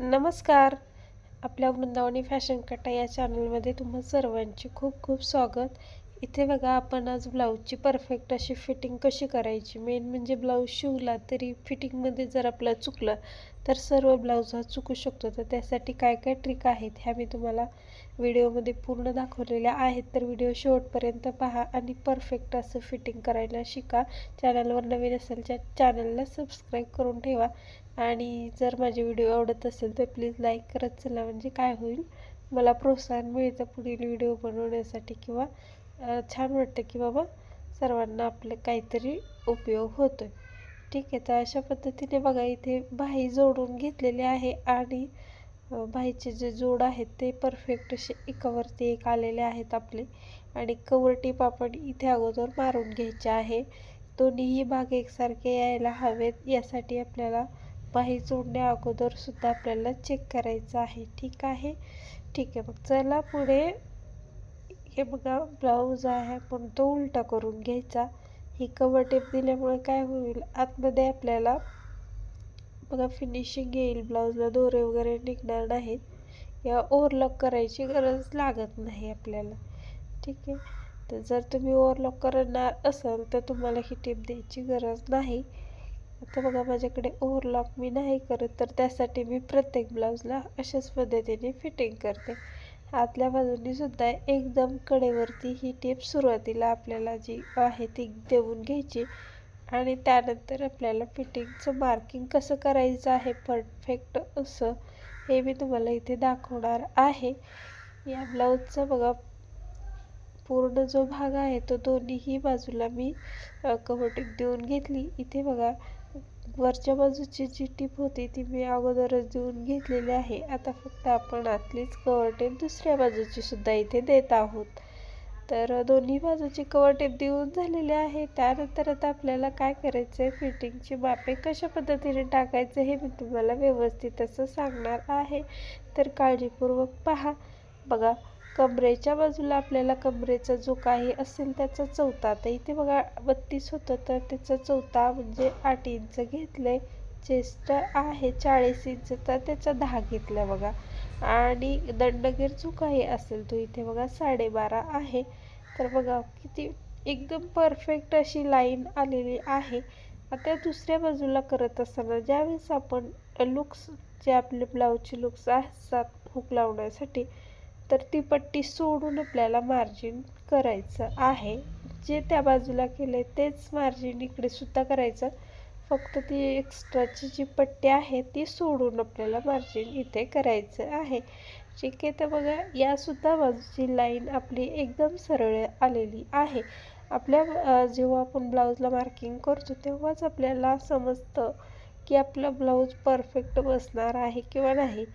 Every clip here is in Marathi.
नमस्कार. आपल्या वृंदावनी फॅशन कटा या चॅनलमध्ये तुम्हा सर्वांचे खूप खूप स्वागत. इथे बघा आपण आज ब्लाऊजची परफेक्ट अशी फिटिंग कशी करायची? मेन म्हणजे ब्लाऊज शिवला तरी फिटिंगमध्ये जर आपलं चुकलं तर सर्व ब्लाऊज हा चुकू शकतो. तर त्यासाठी काय काय ट्रिक आहेत ह्या मी तुम्हाला व्हिडिओमध्ये पूर्ण दाखवलेल्या आहेत. तर व्हिडिओ शेवटपर्यंत पहा आणि परफेक्ट असं फिटिंग करायला शिका. चॅनलवर नवीन असेल त्या चॅनलला सबस्क्राईब करून ठेवा. आणि जर माझे व्हिडिओ आवडत असेल तर प्लीज लाईक करत चला म्हणजे काय होईल? मला प्रोत्साहन मिळतं पुढील व्हिडिओ बनवण्यासाठी किंवा छान वाटतं की बाबा सर्वांना आपलं काहीतरी उपयोग होतो आहे ठीक आहे तर अशा पद्धतीने बघा इथे भाई जोडून घेतलेले आहे आणि भाईचे जे जोड आहेत ते परफेक्ट असे एकावरती एक आलेले आहेत आपले. आणि कवर टीप आपण इथे अगोदर मारून घ्यायचे आहे. दोन्हीही भाग एकसारखे यायला हवेत यासाठी आपल्याला बाही जोडण्या अगोदर सुद्धा आपल्याला चेक करायचं आहे. ठीक आहे? ठीक आहे. मग चला पुढे. हे बघा ब्लाऊज आहे. पण तो उलटा करून घ्यायचा. ही कवर टेप दिल्यामुळे काय होईल? आतमध्ये आपल्याला बघा फिनिशिंग येईल. ब्लाऊजला दोरे वगैरे निघणार नाहीत. या ओव्हरलॉक करायची गरज लागत नाही आपल्याला. ठीक आहे? तर जर तुम्ही ओव्हरलॉक करणार असाल तर तुम्हाला ही टेप द्यायची गरज नाही. आता बघा माझ्याकडे ओव्हरलॉक मी नाही करत तर त्यासाठी मी प्रत्येक ब्लाऊजला अशाच पद्धतीने फिटिंग करते. आतल्या बाजूनी सुद्धा एकदम कडेवरती ही टेप सुरुवातीला आपल्याला जी आहे ती देऊन घ्यायची. आणि त्यानंतर आपल्याला फिटिंगचं मार्किंग कसं करायचं आहे परफेक्ट असं हे मी तुम्हाला इथे दाखवणार आहे. या ब्लाऊजचा बघा पूर्ण जो भाग आहे तो दोन्हीही बाजूला मी कवटिंग देऊन घेतली. इथे बघा वरच्या बाजूची जी टीप होती ती मी अगोदरच देऊन घेतलेली आहे. आता फक्त आपण आतलीच कवर टेप दुसऱ्या बाजूची सुद्धा इथे देत आहोत. तर दोन्ही बाजूची कवर टेप देऊन झालेली आहे. त्यानंतर आता आपल्याला काय करायचं आहे फिटिंगची मापे कशा पद्धतीने टाकायचं हे मी तुम्हाला व्यवस्थित असं सांगणार आहे. तर काळजीपूर्वक पहा. बघा कमरेच्या बाजूला आपल्याला कमरेचा जो काही असेल त्याचा चौथा. तर इथे बघा बत्तीस होतं तर त्याचा चौथा म्हणजे आठ इंच घेतलं चेस्ट आहे चाळीस इंच तर त्याचा दहा घेतला बघा. आणि दंडगीर जो काही असेल तो इथे बघा साडेबारा आहे. तर बघा किती एकदम परफेक्ट अशी लाईन आलेली आहे. आता दुसऱ्या बाजूला करत असताना ज्यावेळेस आपण लुक्स जे आपले ब्लाऊजचे लुक्स असतात हुक लावण्यासाठी तर ती पट्टी सोडून आपल्याला मार्जिन करायचं आहे. जे त्या बाजूला केलं तेच मार्जिन इकडे सुद्धा करायचं. फक्त ती एक्स्ट्राची जी पट्टी आहे ती सोडून आपल्याला मार्जिन इथे करायचं आहे. ठीक आहे तर बघा यासुद्धा बाजूची लाईन आपली एकदम सरळ आलेली आहे. आपल्या जेव्हा आपण ब्लाऊजला मार्किंग करतो तेव्हाच आपल्याला समजतं की आपलं ब्लाऊज परफेक्ट बसणार आहे किंवा नाही.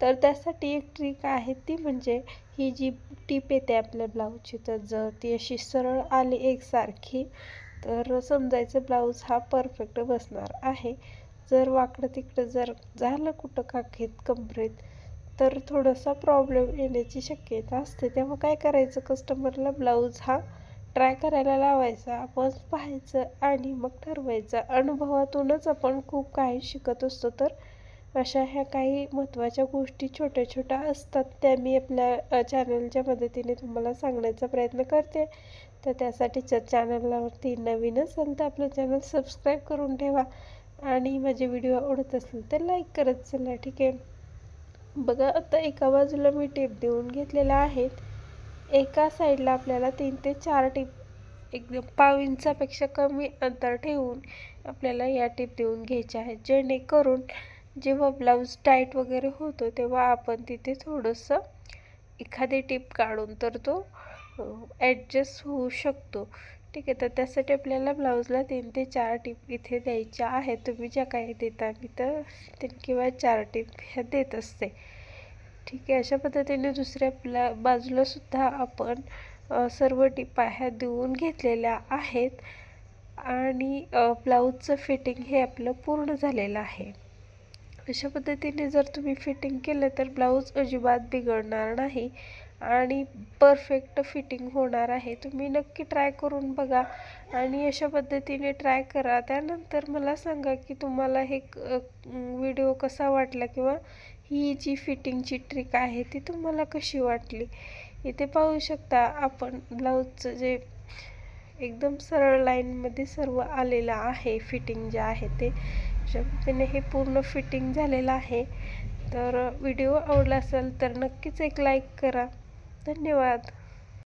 तर त्यासाठी एक ट्रिक आहे ती म्हणजे ही जी टीप येते आपल्या ब्लाऊजची तर जर ती अशी सरळ आली एकसारखी तर समजायचं ब्लाऊज हा परफेक्ट बसणार आहे. जर वाकडं तिकडं जर झालं कुठं काखेत कमरेत तर थोडासा प्रॉब्लेम येण्याची शक्यता असते. तेव्हा काय करायचं? कस्टमरला ब्लाऊज हा ट्राय करायला लावायचा. आपण पाहायचं आणि मग ठरवायचं. अनुभवातूनच आपण खूप काही शिकत असतो तर अशा ह्या काही महत्त्वाच्या गोष्टी छोट्या छोट्या असतात त्या मी आपल्या चॅनलच्या मदतीने तुम्हाला सांगण्याचा प्रयत्न करते. तर त्यासाठी चॅनलावरती चॅनलवरती नवीन असेल तर आपलं चॅनल सबस्क्राईब करून ठेवा. आणि माझे व्हिडिओ आवडत असेल तर लाईक करत चला ठीक आहे? बघा आता एका बाजूला मी टेप देऊन घेतलेल्या आहेत एका साईडला आपल्याला तीन ते चार टीप एकदम पाव इंचापेक्षा कमी अंतर ठेवून आपल्याला या टीप देऊन घ्यायच्या आहेत. जेणेकरून जेव्हा ब्लाऊज टाईट वगैरे होतो तेव्हा आपण तिथे थोडंसं एखादी टीप काढून तर तो ॲडजस्ट होऊ शकतो. ठीक आहे तर त्यासाठी आपल्याला ब्लाऊजला तीन ते चार टीप इथे द्यायच्या आहेत. तुम्ही ज्या काही देता मी तर तीन किंवा चार टीप ह्या देत असते. ठीक आहे अशा पद्धतीने दुसऱ्या आपल्या बाजूलासुद्धा आपण सर्व टिपा ह्या देऊन घेतलेल्या आहेत. आणि ब्लाऊजचं फिटिंग हे आपलं पूर्ण झालेलं आहे. अशा पद्धतीने जर तुम्ही फिटिंग केलं तर ब्लाऊज अजिबात बिघडणार नाही आणि परफेक्ट फिटिंग होणार आहे. तुम्ही नक्की ट्राय करून बघा आणि अशा पद्धतीने ट्राय करा. त्यानंतर मला सांगा की तुम्हाला हे व्हिडिओ कसा वाटला किंवा ही जी फिटिंगची ट्रिक आहे ती तुम्हाला कशी वाटली? इथे पाहू शकता आपण ब्लाऊजचं जे एकदम सरळ लाईनमध्ये सर्व आलेलं आहे फिटिंग जे आहे ते. अशा पद्धतीने हे पूर्ण फिटिंग झालेलं आहे. तर व्हिडिओ आवडला असेल तर नक्कीच एक लाईक करा. धन्यवाद.